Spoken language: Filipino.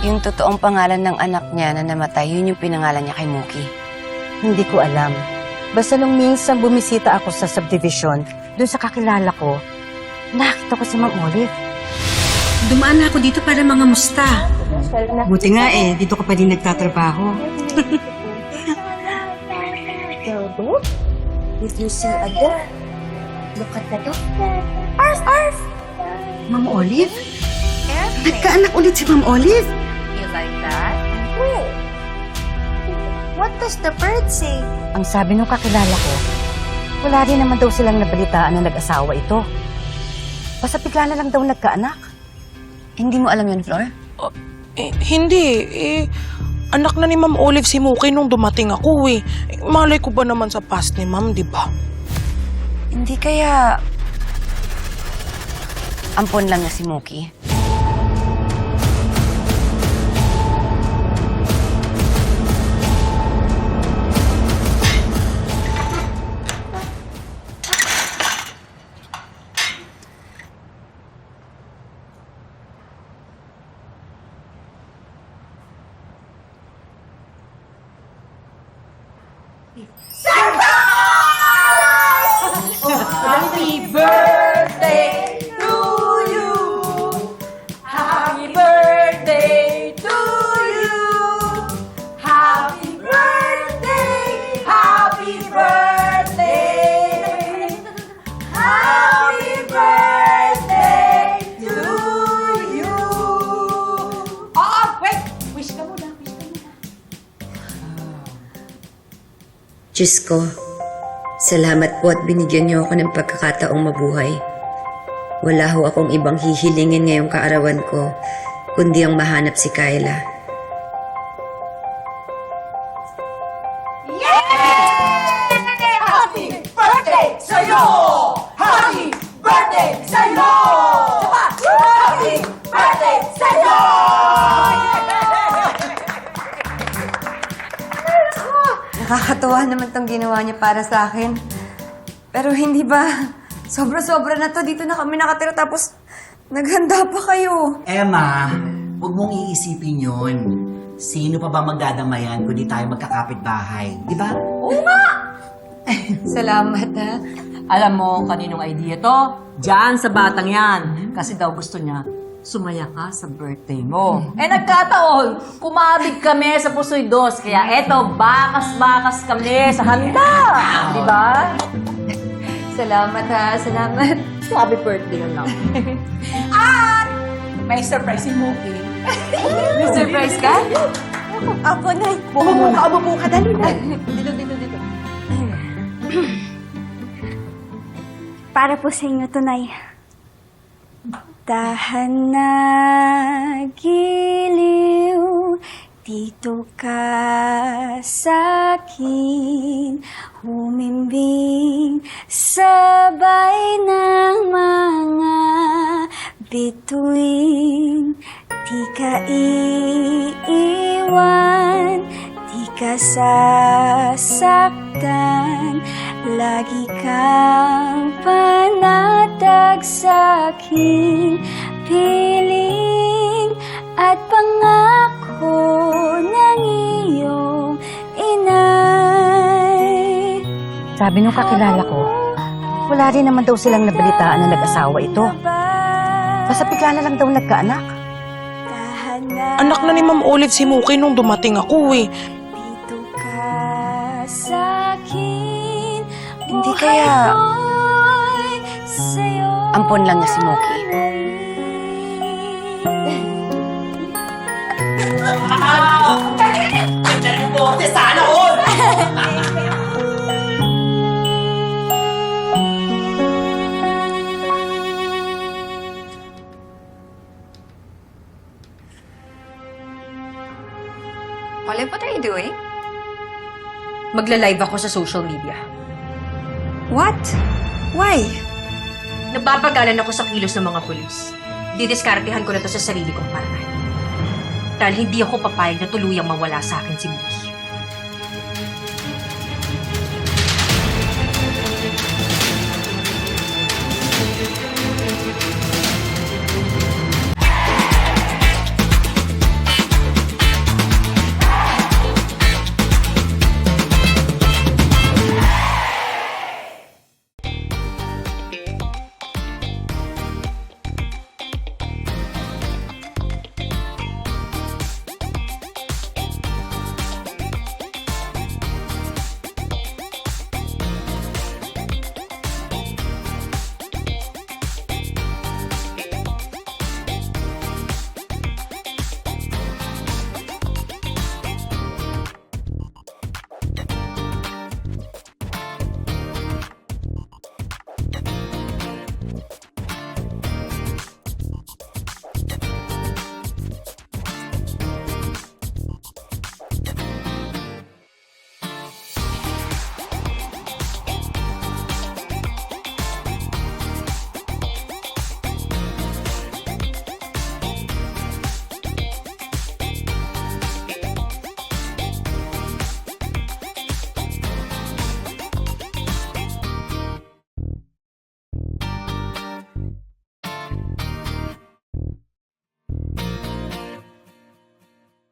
Yung totoong pangalan ng anak niya na namatay, yun yung pinangalan niya kay Mookie. Hindi ko alam. Basta nung minsan bumisita ako sa subdivision, doon sa kakilala ko, nakita ko si Ma'am Olive. Dumaan na ako dito para mga musta. Buti nga eh, dito ka pa din nagtatrabaho. Did you see a dog? Look at the dog. Arf, arf! Ma'am Olive? Nagkaanak ulit si Ma'am Olive? Like that? Wait. What does the bird say? Ang sabi nung kakilala ko, wala rin naman daw silang nabalitaan na nag-asawa ito. Basta bigla na lang daw nagkaanak. Hindi mo alam yun, Flor? Eh, hindi. Eh, anak na ni Ma'am Olive si Muki nung dumating ako eh. Eh, Malay ko ba naman sa past ni Ma'am, di ba? Hindi kaya... Ampon lang niya si Mookie. Diyos ko, salamat po at binigyan niyo ako ng pagkakataong mabuhay. Wala ho akong ibang hihilingin ngayong kaarawan ko, kundi ang mahanap si Kyla. Nakakatuwa naman tong ginawa niya para sa akin. Pero hindi ba? Sobra-sobra na to. Dito na kami nakatira tapos naghanda pa kayo. Emma, huwag mong iisipin yun. Sino pa ba magdadamayan kundi tayo magkakapit bahay? Di ba? Salamat ha. Alam mo kaninong idea to? Diyan sa batang yan. Kasi daw gusto niya, sumaya ka sa birthday mo. Eh nagkataon, kumabig kami sa Pusoy Dos. Kaya eto, bakas-bakas kami sa handa. Di ba? Salamat ha. Salamat. Happy birthday lang. May surprise si Mookie. May surprise ka? Ako na. Buko mo ka, upo ka, dali na. Dito, dito, dito. Para po sa inyo, tunay. Dahan na giliw, dito ka sa akin, humimbing sabay ng mga bituin. Di ka iiwan, di ka sasaktan, lagi kang panatag sa aking piling at pangako ng iyong inay. Sabi nung kakilala ko, wala rin naman daw silang nabalitaan na nag-asawa ito. Basta bigla na lang daw nagkaanak. Anak na ni Ma'am Olive si Muki nung dumating ako eh. Dito ka sa. Hindi kaya- Ampon lang niya si Mookie. Sana all! Olive, what are you doing? Magla-live ako sa social media. What? Why? Nababagalan ako sa kilos ng mga pulis. Didiskartehan ko na to sa sarili kong paraan. Dahil hindi ako papayag na tuluyang mawala sa akin si Mookie.